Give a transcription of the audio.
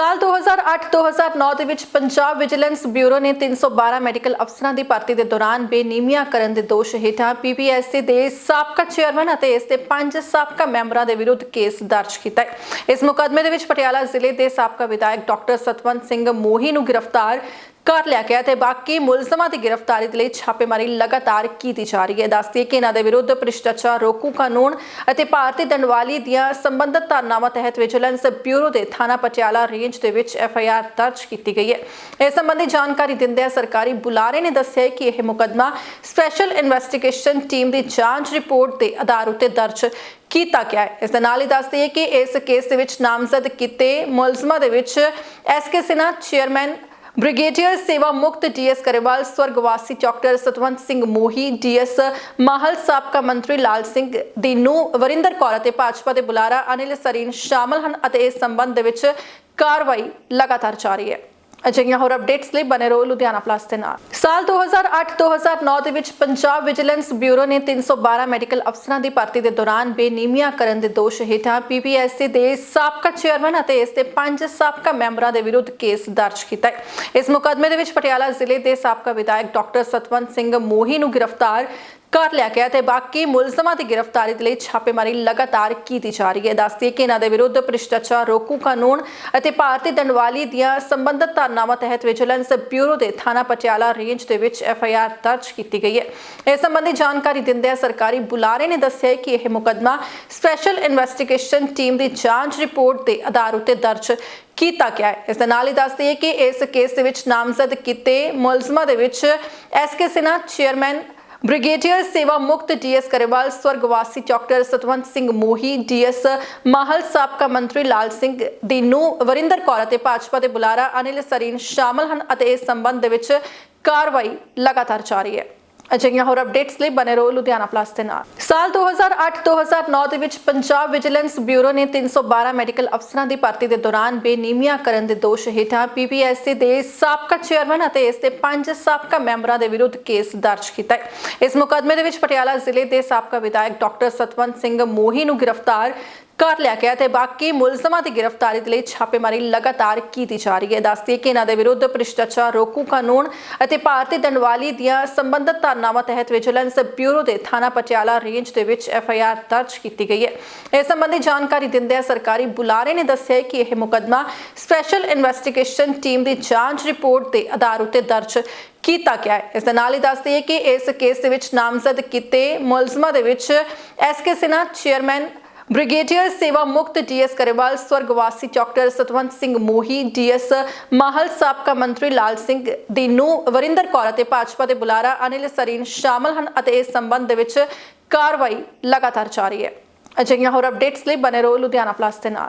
ਸਾਲ 2008-2009 ਦੇ ਵਿੱਚ ਪੰਜਾਬ ਵਿਜੀਲੈਂਸ ਬਿਊਰੋ ਨੇ 312 ਮੈਡੀਕਲ ਅਫਸਰਾਂ ਦੀ ਭਰਤੀ ਦੇ ਦੌਰਾਨ ਬੇਨੀਮੀਆਂ ਕਰਨ ਦੇ ਦੋਸ਼ ਹੇਠਾਂ ਪੀਪੀਐਸਸੀ ਦੇ ਸਾਬਕਾ ਚੇਅਰਮੈਨ ਅਤੇ ਇਸ ਦੇ ਪੰਜ ਸਾਬਕਾ ਮੈਂਬਰਾਂ ਦੇ ਵਿਰੁੱਧ ਕੇਸ ਦਰਜ ਕੀਤਾ ਹੈ। ਇਸ ਮੁਕੱਦਮੇ ਦੇ ਵਿੱਚ ਪਟਿਆਲਾ ਜ਼ਿਲ੍ਹੇ ਦੇ ਸਾਬਕਾ ਵਿਧਾਇਕ ਡਾਕਟਰ ਸਤਵੰਤ ਸਿੰਘ ਮੋਹੀ ਨੂੰ ਗ੍ਰਿਫਤਾਰ ਕਰ ਲਿਆ ਗਿਆ ਤੇ ਬਾਕੀ ਮੁਲਜ਼ਮਾਂ ਦੀ ਗ੍ਰਿਫਤਾਰੀ ਦੇ ਲਈ ਛਾਪੇਮਾਰੀ ਲਗਾਤਾਰ ਕੀਤੀ ਜਾ ਰਹੀ ਹੈ। ਦੱਸਦੀ ਹੈ ਕਿ ਇਹਨਾਂ ਦੇ ਵਿਰੁੱਧ ਭ੍ਰਿਸ਼ਟਾਚਾਰ ਰੋਕੂ ਕਾਨੂੰਨ ਅਤੇ ਭਾਰਤੀ ਦੰਡਵਾਲੀ ਦੀਆਂ ਸੰਬੰਧਿਤ ਧਾਰਨਾਵਾਂ ਤਹਿਤ ਵਿਜੀਲੈਂਸ ਬਿਊਰੋ ਦੇ ਥਾਣਾ ਪਟਿਆਲਾ ਰੇਂਜ ਦੇ ਵਿੱਚ ਐਫ ਆਈ ਆਰ ਦਰਜ ਕੀਤੀ ਗਈ ਹੈ। ਇਸ ਸੰਬੰਧੀ ਜਾਣਕਾਰੀ ਦਿੰਦਿਆਂ ਸਰਕਾਰੀ ਬੁਲਾਰੇ ਨੇ ਦੱਸਿਆ ਹੈ ਕਿ ਇਹ ਮੁਕੱਦਮਾ ਸਪੈਸ਼ਲ ਇਨਵੈਸਟੀਗੇਸ਼ਨ ਟੀਮ ਦੀ ਜਾਂਚ ਰਿਪੋਰਟ ਦੇ ਆਧਾਰ ਉੱਤੇ ਦਰਜ ਕੀਤਾ ਗਿਆ ਹੈ। ਇਸ ਦੇ ਨਾਲ ਹੀ ਦੱਸਦੀ ਹੈ ਕਿ ਇਸ ਕੇਸ ਦੇ ਵਿੱਚ ਨਾਮਜ਼ਦ ਕੀਤੇ ਮੁਲਜ਼ਮਾਂ ਦੇ ਵਿੱਚ S K Sinha, chairman brigadier ਸੇਵਾ ਮੁਕਤ ਡੀਐਸ ਕਰੇਵਾਲ ਸਵਰਗਵਾਸੀ ਡਾਕਟਰ ਸਤਵੰਤ ਸਿੰਘ ਮੋਹੀ ਡੀਐਸ ਮਾਹਲ ਸਾਬਕਾ ਮੰਤਰੀ ਲਾਲ ਸਿੰਘ ਦੀਨੂ ਵਰਿੰਦਰ ਕੌਰ ਅਤੇ ਭਾਜਪਾ ਦੇ ਬੁਲਾਰਾ ਅਨਿਲ ਸਰੀਨ ਸ਼ਾਮਲ ਹਨ ਅਤੇ ਇਸ ਸੰਬੰਧ ਦੇ ਵਿੱਚ ਕਾਰਵਾਈ ਲਗਾਤਾਰ ਜਾਰੀ ਹੈ ਅਜਿਹੀਆਂ ਹੋਰ ਅਪਡੇਟਸ ਲਈ ਬਨੇ ਰਹੋ ਲੁਧਿਆਣਾ ਪਲੱਸ ਦੇ ਨਾਲ। ਸਾਲ 2008-2009 ਦੇ ਵਿੱਚ ਪੰਜਾਬ ਵਿਜੀਲੈਂਸ ਬਿਊਰੋ ਨੇ 312 ਮੈਡੀਕਲ ਅਫਸਰਾਂ ਦੀ ਭਰਤੀ ਦੇ ਦੌਰਾਨ ਬੇਨੀਮੀਆਂ ਕਰਨ ਦੇ ਦੋਸ਼ ਹੇਠਾਂ ਪੀਪੀਐਸਸੀ ਦੇ ਸਾਬਕਾ ਚੇਅਰਮੈਨ ਅਤੇ ਇਸ ਦੇ ਪੰਜ ਸਾਬਕਾ ਮੈਂਬਰਾਂ ਦੇ ਵਿਰੁੱਧ ਕੇਸ ਦਰਜ ਕੀਤਾ ਹੈ। ਇਸ ਮੁਕੱਦਮੇ ਦੇ ਵਿੱਚ ਪਟਿਆਲਾ ਜ਼ਿਲ੍ਹੇ ਦੇ ਸਾਬਕਾ ਵਿਧਾਇਕ ਡਾਕਟਰ ਸਤਵੰਤ ਸਿੰਘ ਮੋਹੀ ਨੂੰ ਗ੍ਰਿਫਤਾਰ ਕਰ ਲਿਆ ਗਿਆ ਤੇ ਬਾਕੀ ਮੁਲਜ਼ਮਾਂ ਦੀ ਗ੍ਰਿਫਤਾਰੀ ਦੇ ਲਈ ਛਾਪੇਮਾਰੀ ਲਗਾਤਾਰ ਕੀਤੀ ਜਾ ਰਹੀ ਹੈ। ਦੱਸਦੀ ਹੈ ਕਿ ਇਹਨਾਂ ਦੇ ਵਿਰੁੱਧ ਭ੍ਰਿਸ਼ਟਾਚਾਰ, ਰੋਕੂ ਕਾਨੂੰਨ ਅਤੇ ਭਾਰਤੀ ਦੰਡਵਾਲੀ ਦੀਆਂ ਸੰਬੰਧਿਤ ਧਾਰਨਾਵਾਂ ਤਹਿਤ ਵਿਜੀਲੈਂਸ ਬਿਊਰੋ ਦੇ ਥਾਣਾ ਪਟਿਆਲਾ ਰੇਂਜ ਦੇ ਵਿੱਚ ਐਫ ਆਈ ਆਰ ਦਰਜ ਕੀਤੀ ਗਈ ਹੈ। ਇਸ ਸੰਬੰਧੀ ਜਾਣਕਾਰੀ ਦਿੰਦਿਆਂ ਸਰਕਾਰੀ ਬੁਲਾਰੇ ਨੇ ਦੱਸਿਆ ਕਿ ਇਹ ਮੁਕੱਦਮਾ ਸਪੈਸ਼ਲ ਇਨਵੈਸਟੀਗੇਸ਼ਨ ਟੀਮ ਦੀ ਜਾਂਚ ਰਿਪੋਰਟ ਦੇ ਆਧਾਰ ਉੱਤੇ ਦਰਜ ਕੀਤਾ ਗਿਆ ਹੈ। ਇਸ ਦੇ ਨਾਲ ਹੀ ਦੱਸਦੀ ਹੈ ਕਿ ਇਸ ਕੇਸ ਦੇ ਵਿੱਚ ਨਾਮਜ਼ਦ ਕੀਤੇ ਮੁਲਜ਼ਮਾਂ ਦੇ ਵਿੱਚ S K Sinha, chairman brigadier ਸੇਵਾ ਮੁਕਤ ਡੀਐਸ ਕਰੇਵਾਲ ਸਵਰਗਵਾਸੀ ਡਾਕਟਰ ਸਤਵੰਤ ਸਿੰਘ ਮੋਹੀ ਡੀਐਸ ਮਾਹਲ ਸਾਬਕਾ ਮੰਤਰੀ ਲਾਲ ਸਿੰਘ ਦੀਨੂ ਵਰਿੰਦਰ ਕੌਰ ਅਤੇ ਭਾਜਪਾ ਦੇ ਬੁਲਾਰਾ ਅਨਿਲ ਸਰੀਨ ਸ਼ਾਮਲ ਹਨ ਅਤੇ ਇਸ ਸੰਬੰਧ ਦੇ ਵਿੱਚ ਕਾਰਵਾਈ ਲਗਾਤਾਰ ਜਾਰੀ ਹੈ। ਅਜਿਹੀਆਂ ਹੋਰ ਅਪਡੇਟਸ ਲਈ ਬਨੇ ਰਹੋ ਲੁਧਿਆਣਾ ਪਲੱਸ ਦੇ ਨਾਲ। ਸਾਲ 2008-2009 ਦੇ ਵਿੱਚ ਪੰਜਾਬ ਵਿਜੀਲੈਂਸ ਬਿਊਰੋ ਨੇ 312 ਮੈਡੀਕਲ ਅਫਸਰਾਂ ਦੀ ਭਰਤੀ ਦੇ ਦੌਰਾਨ ਬੇਨੀਮੀਆਂ ਕਰਨ ਦੇ ਦੋਸ਼ ਹੇਠਾਂ ਪੀਪੀਐਸਸੀ ਦੇ ਸਾਬਕਾ ਚੇਅਰਮੈਨ ਅਤੇ ਇਸ ਦੇ ਪੰਜ ਸਾਬਕਾ ਮੈਂਬਰਾਂ ਦੇ ਵਿਰੁੱਧ ਕੇਸ ਦਰਜ ਕੀਤਾ ਹੈ। ਇਸ ਮੁਕੱਦਮੇ ਦੇ ਵਿੱਚ ਪਟਿਆਲਾ ਜ਼ਿਲ੍ਹੇ ਦੇ ਸਾਬਕਾ ਵਿਧਾਇਕ ਡਾਕਟਰ ਸਤਵੰਤ ਸਿੰਘ ਮੋਹੀ ਨੂੰ ਗ੍ਰਿਫਤਾਰ ਕਰ ਲਿਆ ਗਿਆ ਤੇ ਬਾਕੀ ਮੁਲਜ਼ਮਾਂ ਦੀ ਗ੍ਰਿਫਤਾਰੀ ਦੇ ਲਈ ਛਾਪੇਮਾਰੀ ਲਗਾਤਾਰ ਕੀਤੀ ਜਾ ਰਹੀ ਹੈ। ਦੱਸਦੀ ਹੈ ਕਿ ਇਹਨਾਂ ਦੇ ਵਿਰੁੱਧ ਭ੍ਰਿਸ਼ਟਾਚਾਰ, ਰੋਕੂ ਕਾਨੂੰਨ ਅਤੇ ਭਾਰਤੀ ਦੰਡਵਾਲੀ ਦੀਆਂ ਸੰਬੰਧਿਤ ਧਾਰਨਾਵਾਂ ਤਹਿਤ ਵਿਜੀਲੈਂਸ ਬਿਊਰੋ ਦੇ ਥਾਣਾ ਪਟਿਆਲਾ ਰੇਂਜ ਦੇ ਵਿੱਚ ਐਫ ਆਈ ਆਰ ਦਰਜ ਕੀਤੀ ਗਈ ਹੈ। ਇਸ ਸੰਬੰਧੀ ਜਾਣਕਾਰੀ ਦਿੰਦਿਆਂ ਸਰਕਾਰੀ ਬੁਲਾਰੇ ਨੇ ਦੱਸਿਆ ਕਿ ਇਹ ਮੁਕੱਦਮਾ ਸਪੈਸ਼ਲ ਇਨਵੈਸਟੀਗੇਸ਼ਨ ਟੀਮ ਦੀ ਜਾਂਚ ਰਿਪੋਰਟ ਦੇ ਆਧਾਰ ਉੱਤੇ ਦਰਜ ਕੀਤਾ ਗਿਆ ਹੈ। ਇਸ ਦੇ ਨਾਲ ਹੀ ਦੱਸਦੀ ਹੈ ਕਿ ਇਸ ਕੇਸ ਦੇ ਵਿੱਚ ਨਾਮਜ਼ਦ ਕੀਤੇ ਮੁਲਜ਼ਮਾਂ ਦੇ ਵਿੱਚ S K Sinha, chairman brigadier ਸੇਵਾ ਮੁਕਤ ਡੀਐਸ ਕਰੇਵਾਲ ਸਵਰਗਵਾਸੀ ਡਾਕਟਰ ਸਤਵੰਤ ਸਿੰਘ ਮੋਹੀ ਡੀਐਸ ਮਾਹਲ ਸਾਬਕਾ ਮੰਤਰੀ ਲਾਲ ਸਿੰਘ ਦੀਨੂ ਵਰਿੰਦਰ ਕੌਰ ਅਤੇ ਭਾਜਪਾ ਦੇ ਬੁਲਾਰਾ ਅਨਿਲ ਸਰੀਨ ਸ਼ਾਮਲ ਹਨ ਅਤੇ ਇਸ ਸੰਬੰਧ ਦੇ ਵਿੱਚ ਕਾਰਵਾਈ ਲਗਾਤਾਰ ਜਾਰੀ ਹੈ। ਅਜਿਹੀਆਂ ਹੋਰ ਅਪਡੇਟਸ ਲਈ ਬਨੇ ਰਹੋ ਲੁਧਿਆਣਾ ਪਲੱਸ ਦੇ ਨਾਲ।